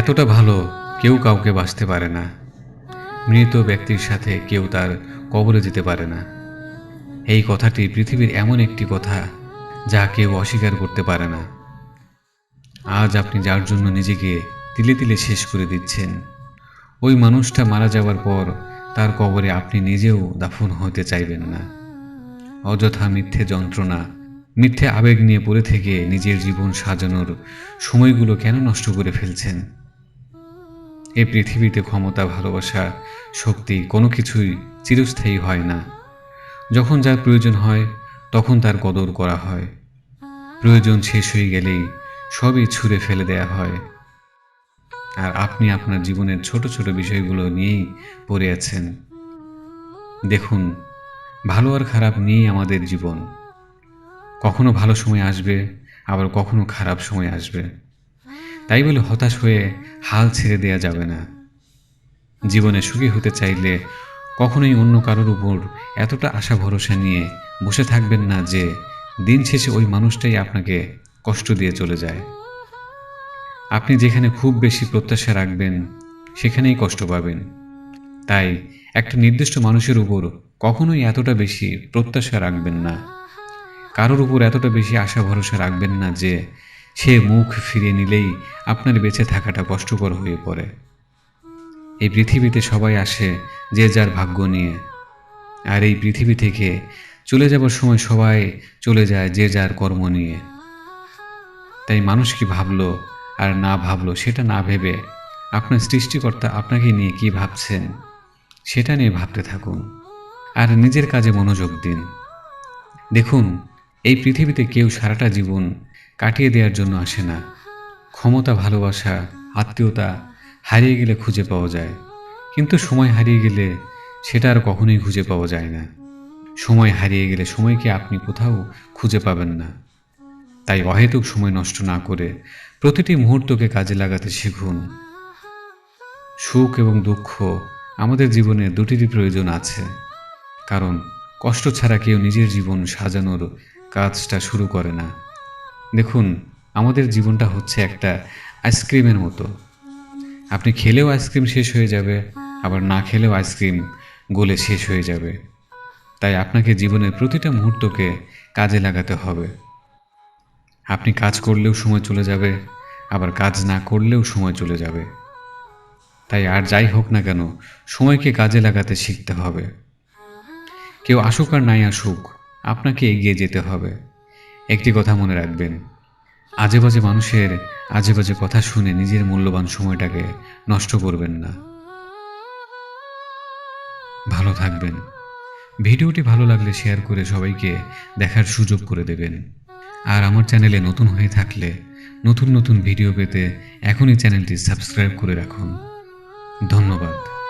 এতটা ভালো কেউ কাউকে বাঁচতে পারে না। মৃত ব্যক্তির সাথে কেউ তার কবরে যেতে পারে না। এই কথাটি পৃথিবীর এমন একটি কথা যা কেউ অস্বীকার করতে পারে না। আজ আপনি যার জন্য নিজেকে তিলে তিলে শেষ করে দিচ্ছেন, ওই মানুষটা মারা যাওয়ার পর তার কবরে আপনি নিজেও দাফন হতে চাইবেন না। অযথা মিথ্যে যন্ত্রণা, মিথ্যে আবেগ নিয়ে পড়ে থেকে নিজের জীবন সাজানোর সময়গুলো কেন নষ্ট করে ফেলছেন? এই পৃথিবীতে ক্ষমতা, ভালোবাসা, শক্তি কোনো কিছুই চিরস্থায়ী হয় না। যখন যার প্রয়োজন হয়, তখন তার কদর করা হয়। প্রয়োজন শেষ হয়ে গেলেই সবই ছুঁড়ে ফেলে দেয়া হয়। আর আপনি আপনার জীবনের ছোট ছোট বিষয়গুলো নিয়েই পড়ে আছেন। দেখুন, ভালো আর খারাপ নিয়েই আমাদের জীবন। কখনো ভালো সময় আসবে, আবার কখনো খারাপ সময় আসবে। তাই বলে হতাশ হয়ে হাল ছেড়ে দেয়া যাবে না। জীবনে সুখী হতে চাইলে কখনোই অন্য কারোর উপর এতটা আশা ভরসা নিয়ে বসে থাকবেন না যে দিন শেষে ওই মানুষটাই আপনাকে কষ্ট দিয়ে চলে যায়। আপনি যেখানে খুব বেশি প্রত্যাশা রাখবেন, সেখানেই কষ্ট পাবেন। তাই একটা নির্দিষ্ট মানুষের উপর কখনোই এতটা বেশি প্রত্যাশা রাখবেন না। কারোর উপর এতটা বেশি আশা ভরসা রাখবেন না যে সে মুখ ফিরিয়ে নিলেই আপনার বেঁচে থাকাটা কষ্টকর হয়ে পড়ে। এই পৃথিবীতে সবাই আসে যে যার ভাগ্য নিয়ে। আর এই পৃথিবী থেকে চলে যাবার সময় সবাই চলে যায় যে যার কর্ম নিয়ে। তাই মানুষ কি ভাবলো আর না ভাবলো সেটা না ভেবে আপনার সৃষ্টিকর্তা আপনাকে নিয়ে কি ভাবছেন সেটা নিয়ে ভাবতে থাকুন। আর নিজের কাজে মনোযোগ দিন। দেখুন এই পৃথিবীতে কেউ সারাটা জীবন কাটিয়ে দেওয়ার জন্য আসে না। ক্ষমতা, ভালোবাসা, আত্মীয়তা হারিয়ে গেলে খুঁজে পাওয়া যায়। কিন্তু সময় হারিয়ে গেলে সেটা আর কখনোই খুঁজে পাওয়া যায় না। সময় হারিয়ে গেলে সময়কে আপনি কোথাও খুঁজে পাবেন না। তাই অহেতুক সময় নষ্ট না করে প্রতিটি মুহূর্তকে কাজে লাগাতে শিখুন। সুখ এবং দুঃখ আমাদের জীবনে দুটিরই প্রয়োজন আছে। কারণ কষ্ট ছাড়া কেউ নিজের জীবন সাজানোর কাজটা শুরু করে না। দেখুন, আমাদের জীবনটা হচ্ছে একটা আইসক্রিমের মতো। আপনি খেলেও আইসক্রিম শেষ হয়ে যাবে, আবার না খেলেও আইসক্রিম গলে শেষ হয়ে যাবে। তাই আপনাকে জীবনের প্রতিটা মুহূর্তকে কাজে লাগাতে হবে। আপনি কাজ করলেও সময় চলে যাবে, আবার কাজ না করলেও সময় চলে যাবে। তাই আর যাই হোক না কেন, সময়কে কাজে লাগাতে শিখতে হবে। কেউ আসুক আর নাই আসুক আপনাকে এগিয়ে যেতে হবে। একটি কথা মনে রাখবেন আজে বাজে মানুষের আজে বাজে কথা শুনে নিজের মূল্যবান সময়টাকে নষ্ট করবেন না। ভালো থাকবেন। ভিডিওটি ভালো লাগলে শেয়ার করে সবাইকে দেখার সুযোগ করে দেবেন। আর আমার চ্যানেলে নতুন হয়ে থাকলে নতুন নতুন ভিডিও পেতে এখনই চ্যানেলটি সাবস্ক্রাইব করে রাখুন। ধন্যবাদ।